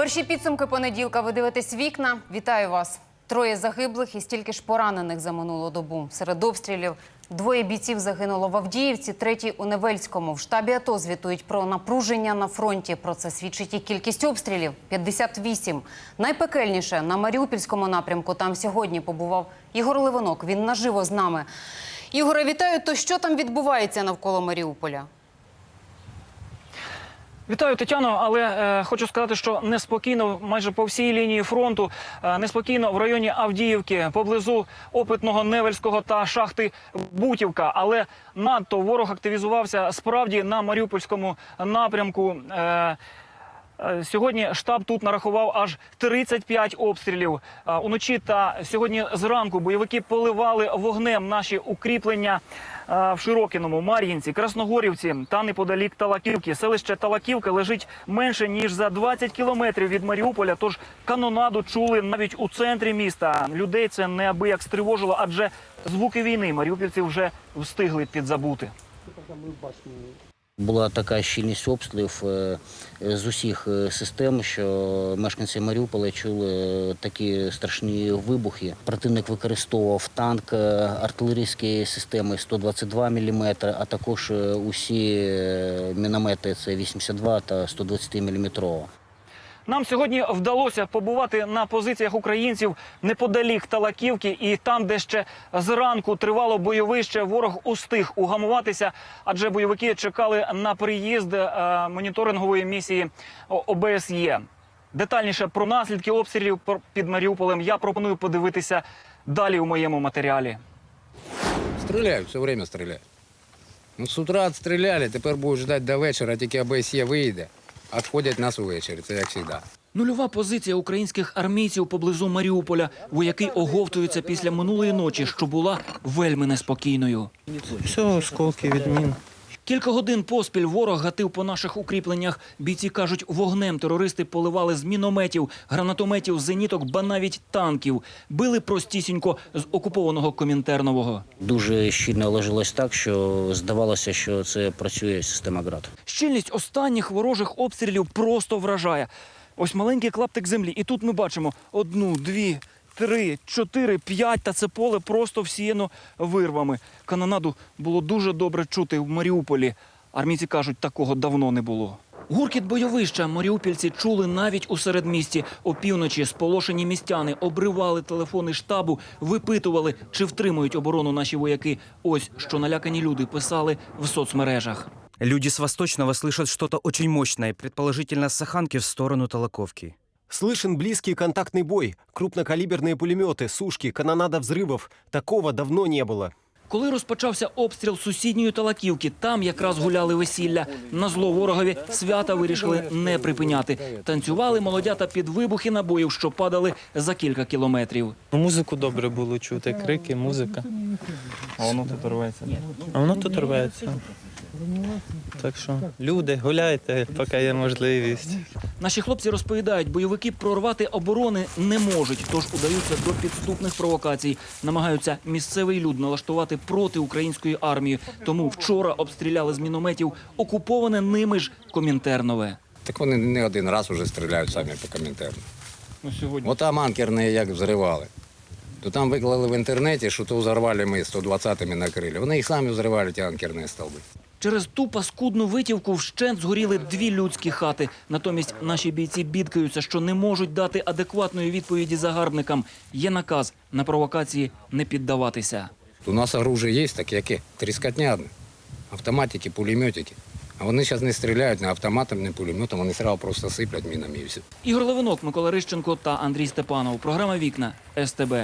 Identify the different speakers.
Speaker 1: Перші підсумки понеділка. Ви дивитесь вікна. Вітаю вас. Троє загиблих і стільки ж поранених за минулу добу. Серед обстрілів двоє бійців загинуло в Авдіївці, третій у Невельському. В штабі АТО звітують про напруження на фронті. Про це свідчить і кількість обстрілів 58. Найпекельніше на Маріупільському напрямку. Там сьогодні побував Ігор Ливонок. Він наживо з нами. Ігоре, вітаю. То що там відбувається навколо Маріуполя?
Speaker 2: Вітаю, Тетяно. Але е, хочу сказати, що неспокійно майже по всій лінії фронту, е, неспокійно в районі Авдіївки, поблизу опитного Невельського та шахти Бутівка. Але надто ворог активізувався справді на Маріупольському напрямку. Е, Сьогодні штаб тут нарахував аж 35 обстрілів. Е, Уночі та сьогодні зранку бойовики поливали вогнем наші укріплення е, в Широкіному, Мар'їнці, Красногорівці та неподалік Талаківки. Селище Талаківка лежить менше ніж за 20 кілометрів від Маріуполя. Тож канонаду чули навіть у центрі міста. Людей це неабияк стривожило, адже звуки війни маріупільці вже встигли підзабути.
Speaker 3: Була така щільність обстрілів е, з усіх е, систем, що мешканці Маріуполя чули е, такі страшні вибухи. Противник використовував танк, артилерійські системи 122 мм, а також усі міномети це 82 та 120 мм.
Speaker 2: Нам сьогодні вдалося побувати на позиціях українців неподалік Талаківки, і там, де ще зранку тривало бойовище, ворог устиг угамуватися, адже бойовики чекали на приїзд е, моніторингової місії ОБСЄ. Детальніше про наслідки обстрілів під Маріуполем я пропоную подивитися далі у моєму матеріалі.
Speaker 4: Стреляют, все время стреляют. Ну, з утра отстріляли, тепер будуть ждати до вечора, тільки ОБСЄ вийде. Отходять нас увечері, це як завжди.
Speaker 2: Нульова позиція українських армійців поблизу Маріуполя. Вояки оговтуються після минулої ночі, що була вельми неспокійною.
Speaker 5: Все, осколки від мін.
Speaker 2: Кілька годин поспіль ворог гатив по наших укріпленнях. Бійці кажуть, вогнем терористи поливали з мінометів, гранатометів, зеніток, ба навіть танків. Били простісінько з окупованого Комінтернового.
Speaker 3: Дуже щільно ложилось так, що здавалося, що це працює система ГРАД.
Speaker 2: Щільність останніх ворожих обстрілів просто вражає. Ось маленький клаптик землі, і тут ми бачимо одну, дві, три, чотири, п'ять, та це поле просто всіяно вирвами. Канонаду було дуже добре чути в Маріуполі. Армійці кажуть, такого давно не було. Гуркіт бойовища маріупільці чули навіть у середмісті. Опівночі сполошені містяни обривали телефони штабу, випитували, чи втримують оборону наші вояки. Ось що налякані люди писали в соцмережах.
Speaker 6: Люди с восточного слышат что-то очень мощное, предположительно с Саханки в сторону Толоковки.
Speaker 7: Слышен близкий контактный бой, крупнокалиберные пулеметы, сушки, канонада взрывов. Такого давно не было.
Speaker 2: Коли розпочався обстріл сусідньої Талаківки, там якраз гуляли весілля. На зло ворогові свята вирішили не припиняти. Танцювали молодята під вибухи набоїв, що падали за кілька кілометрів.
Speaker 5: Музику добре було чути, крики, музика. А воно тут рветься. А воно тут рветься. Так що люди, гуляйте, поки є можливість.
Speaker 2: Наші хлопці розповідають, бойовики прорвати оборони не можуть, тож удаються до підступних провокацій. Намагаються місцевий люд налаштувати проти української армії. Тому вчора обстріляли з мінометів окуповане ними ж Комінтернове.
Speaker 4: Так вони не один раз вже стріляють самі по коментарям.
Speaker 2: Ну, сьогодні.
Speaker 4: Отам анкерні як взривали. То там виклали в інтернеті, що то взорвали ми 120-ми накрили. Вони їх самі взривали, ті анкерні стовби.
Speaker 2: Через ту паскудну витівку вщент згоріли дві людські хати. Натомість наші бійці бідкаються, що не можуть дати адекватної відповіді загарбникам. Є наказ на провокації не піддаватися.
Speaker 4: У нас оружие є таке, яке тріскотня. Автоматики, пулеметики. А вони зараз не стріляють не автоматом, не пулеметом, вони сразу просто сиплять мінами і все.
Speaker 2: Ігор Левинок, Микола Рищенко та Андрій Степанов. Програма Вікна СТБ.